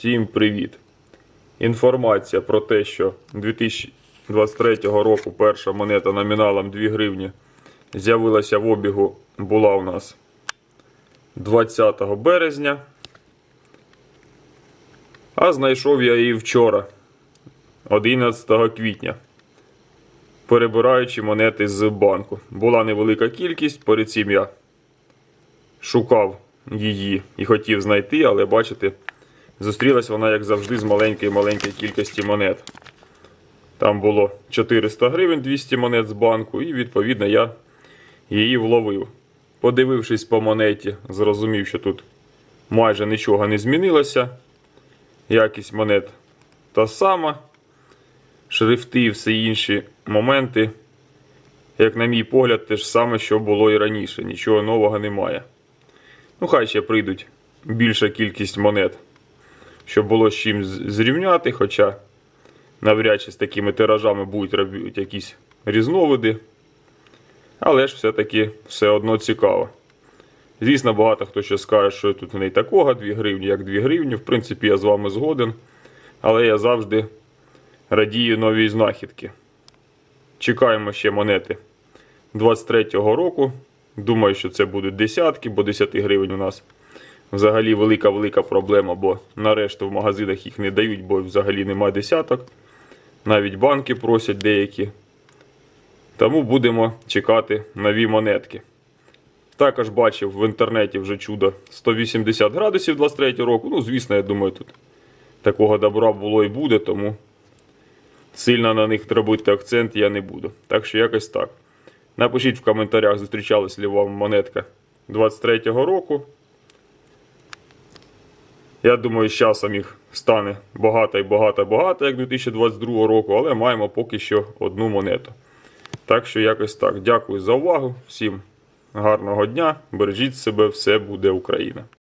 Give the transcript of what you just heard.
Всім привіт! Інформація про те, що 2023 року перша монета номіналом 2 гривні з'явилася в обігу, була у нас 20 березня. А знайшов я її вчора, 11 квітня, перебираючи монети з банку. Була невелика кількість, перед цим я шукав її і хотів знайти, але бачите, зустрілась вона, як завжди, з маленької маленької кількості монет. Там було 400 гривень 200 монет з банку, і відповідно я її вловив. Подивившись по монеті, зрозумів, що тут майже нічого не змінилося. Якість монет та сама. Шрифти і всі інші моменти, як на мій погляд, те ж саме, що було і раніше. Нічого нового немає. Ну, хай ще прийдуть більша кількість монет, щоб було з чим зрівняти, хоча навряд чи з такими тиражами будуть робити якісь різновиди. Але ж все-таки все одно цікаво. Звісно, багато хто ще скаже, що тут не такого 2 гривні, як 2 гривні. В принципі, я з вами згоден. Але я завжди радію новій знахідки. Чекаємо ще монети 23-го року. Думаю, що це будуть десятки, бо 10 гривень у нас взагалі велика-велика проблема, бо нарешті в магазинах їх не дають, бо взагалі немає десяток. Навіть банки просять деякі. Тому будемо чекати нові монетки. Також бачив в інтернеті вже чудо 180 градусів 23 року. Ну, звісно, я думаю, тут такого добра було і буде, тому сильно на них робити акцент я не буду. Так що якось так. Напишіть в коментарях, зустрічалась ли вам монетка 23-го року. Я думаю, з часом їх стане багато і багато-багато, як 2022 року, але маємо поки що одну монету. Так що якось так. Дякую за увагу. Всім гарного дня. Бережіть себе, все буде Україна.